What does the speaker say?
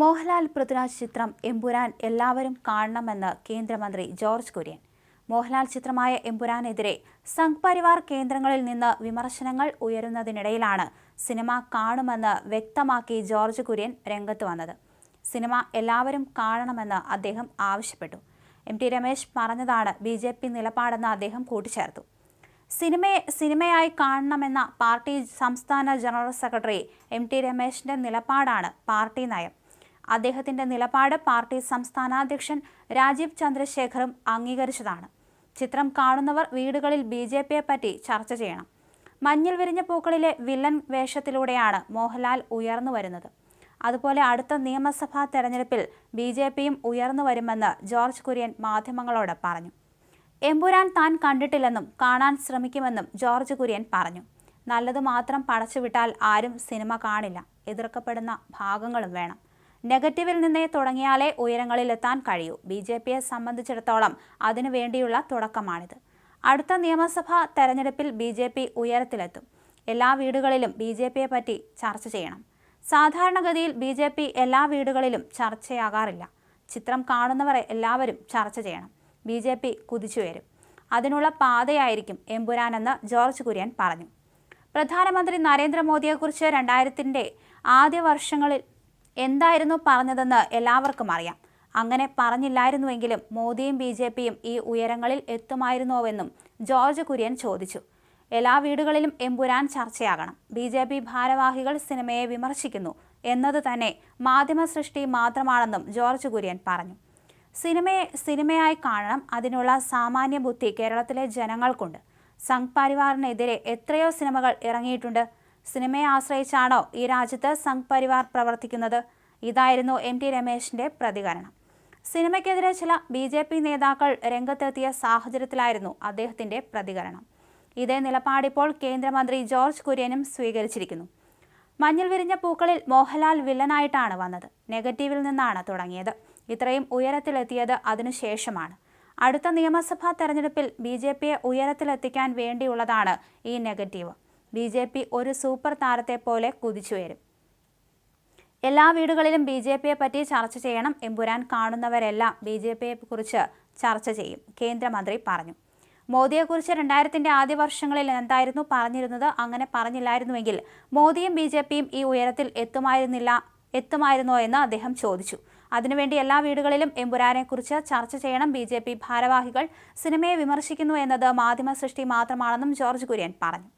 മോഹൻലാൽ പൃഥ്വിരാജ് ചിത്രം എമ്പുരാൻ എല്ലാവരും കാണണമെന്ന് കേന്ദ്രമന്ത്രി ജോർജ് കുര്യൻ. മോഹൻലാൽ ചിത്രമായ എമ്പുരാനെതിരെ സംഘ് പരിവാർ കേന്ദ്രങ്ങളിൽ നിന്ന് വിമർശനങ്ങൾ ഉയരുന്നതിനിടയിലാണ് സിനിമ കാണുമെന്ന് വ്യക്തമാക്കി ജോർജ് കുര്യൻ രംഗത്ത് വന്നത്. സിനിമ എല്ലാവരും കാണണമെന്ന് അദ്ദേഹം ആവശ്യപ്പെട്ടു. എം ടി രമേശ് പറഞ്ഞതാണ് ബി ജെ പി നിലപാടെന്ന് അദ്ദേഹം കൂട്ടിച്ചേർത്തു. സിനിമയെ സിനിമയായി കാണണമെന്ന പാർട്ടി സംസ്ഥാന ജനറൽ സെക്രട്ടറി എം ടി രമേശിന്റെ നിലപാടാണ് പാർട്ടി നയം. അദ്ദേഹത്തിന്റെ നിലപാട് പാർട്ടി സംസ്ഥാനാധ്യക്ഷൻ രാജീവ് ചന്ദ്രശേഖറും അംഗീകരിച്ചതാണ്. ചിത്രം കാണുന്നവർ വീടുകളിൽ ബി ജെ പിയെ പറ്റി ചർച്ച ചെയ്യണം. മഞ്ഞിൽ വിരിഞ്ഞ പൂക്കളിലെ വില്ലൻ വേഷത്തിലൂടെയാണ് മോഹൻലാൽ ഉയർന്നു വരുന്നത്. അതുപോലെ അടുത്ത നിയമസഭാ തെരഞ്ഞെടുപ്പിൽ ബി ജെ പിയും ഉയർന്നു വരുമെന്ന് ജോർജ് കുര്യൻ മാധ്യമങ്ങളോട് പറഞ്ഞു. എമ്പുരാൻ താൻ കണ്ടിട്ടില്ലെന്നും കാണാൻ ശ്രമിക്കുമെന്നും ജോർജ് കുര്യൻ പറഞ്ഞു. നല്ലത് മാത്രം പടച്ചുവിട്ടാൽ ആരും സിനിമ കാണില്ല. എതിർക്കപ്പെടുന്ന ഭാഗങ്ങളും വേണം. നെഗറ്റീവിൽ നിന്നേ തുടങ്ങിയാലേ ഉയരങ്ങളിലെത്താൻ കഴിയൂ. ബി ജെ പിയെ സംബന്ധിച്ചിടത്തോളം അതിനു വേണ്ടിയുള്ള തുടക്കമാണിത്. അടുത്ത നിയമസഭാ തെരഞ്ഞെടുപ്പിൽ ബി ജെ പി ഉയരത്തിലെത്തും. എല്ലാ വീടുകളിലും ബി ജെ പിയെ പറ്റി ചർച്ച ചെയ്യണം. സാധാരണഗതിയിൽ ബി ജെ പി എല്ലാ വീടുകളിലും ചർച്ചയാകാറില്ല. ചിത്രം കാണുന്നവരെ എല്ലാവരും ചർച്ച ചെയ്യണം. ബി ജെ പി കുതിച്ചുയരും അതിനുള്ള പാതയായിരിക്കും എമ്പുരാനെന്ന് ജോർജ് കുര്യൻ പറഞ്ഞു. പ്രധാനമന്ത്രി നരേന്ദ്രമോദിയെക്കുറിച്ച് രണ്ടായിരത്തിന്റെ ആദ്യ വർഷങ്ങളിൽ എന്തായിരുന്നു പറഞ്ഞതെന്ന് എല്ലാവർക്കും അറിയാം. അങ്ങനെ പറഞ്ഞില്ലായിരുന്നുവെങ്കിലും മോദിയും ബി ജെ പിയും ഈ ഉയരങ്ങളിൽ എത്തുമായിരുന്നുവെന്നും ജോർജ് കുര്യൻ ചോദിച്ചു. എല്ലാ വീടുകളിലും എമ്പുരാൻ ചർച്ചയാകണം. ബി ജെ പി ഭാരവാഹികൾ സിനിമയെ വിമർശിക്കുന്നു എന്നത് തന്നെ മാധ്യമ സൃഷ്ടി മാത്രമാണെന്നും ജോർജ് കുര്യൻ പറഞ്ഞു. സിനിമയെ സിനിമയായി കാണണം അതിനുള്ള സാമാന്യ ബുദ്ധി കേരളത്തിലെ ജനങ്ങൾക്കുണ്ട്. സംഘ് പരിവാറിനെതിരെ എത്രയോ സിനിമകൾ ഇറങ്ങിയിട്ടുണ്ട്. സിനിമയെ ആശ്രയിച്ചാണോ ഈ രാജ്യത്ത് സംഘ് പരിവാർ പ്രവർത്തിക്കുന്നത്? ഇതായിരുന്നു എം ടി രമേശിന്റെ പ്രതികരണം. സിനിമയ്ക്കെതിരെ ചില ബി ജെ പി നേതാക്കൾ രംഗത്തെത്തിയ സാഹചര്യത്തിലായിരുന്നു അദ്ദേഹത്തിന്റെ പ്രതികരണം. ഇതേ നിലപാടിപ്പോൾ കേന്ദ്രമന്ത്രി ജോർജ് കുര്യനും സ്വീകരിച്ചിരിക്കുന്നു. മഞ്ഞൾ വിരിഞ്ഞ പൂക്കളിൽ മോഹൻലാൽ വില്ലനായിട്ടാണ് വന്നത്. നെഗറ്റീവിൽ നിന്നാണ് തുടങ്ങിയത്. ഇത്രയും ഉയരത്തിലെത്തിയത് അതിനുശേഷമാണ് അടുത്ത നിയമസഭാ തെരഞ്ഞെടുപ്പിൽ ബി ജെ പിയെ ഉയരത്തിലെത്തിക്കാൻ വേണ്ടിയുള്ളതാണ് ഈ നെഗറ്റീവ്. ബി ജെ പി ഒരു സൂപ്പർ താരത്തെ പോലെ കുതിച്ചുയരും. എല്ലാ വീടുകളിലും ബി ജെ പിയെ പറ്റി ചർച്ച ചെയ്യണം എമ്പുരാൻ കാണുന്നവരെല്ലാം ബി ജെ പിയെ കുറിച്ച് ചർച്ച ചെയ്യും കേന്ദ്രമന്ത്രി പറഞ്ഞു. മോദിയെക്കുറിച്ച് രണ്ടായിരത്തിന്റെ ആദ്യ വർഷങ്ങളിൽ എന്തായിരുന്നു പറഞ്ഞിരുന്നത്? അങ്ങനെ പറഞ്ഞില്ലായിരുന്നുവെങ്കിൽ മോദിയും ബി ജെ പിയും ഈ ഉയരത്തിൽ എത്തുമായിരുന്നില്ല എത്തുമായിരുന്നോ എന്ന് അദ്ദേഹം ചോദിച്ചു. അതിനുവേണ്ടി എല്ലാ വീടുകളിലും എമ്പുരാനെക്കുറിച്ച് ചർച്ച ചെയ്യണം ബി ജെ പി ഭാരവാഹികൾ. സിനിമയെ വിമർശിക്കുന്നു എന്നത് മാധ്യമ സൃഷ്ടി മാത്രമാണെന്നും ജോർജ് കുര്യൻ പറഞ്ഞു.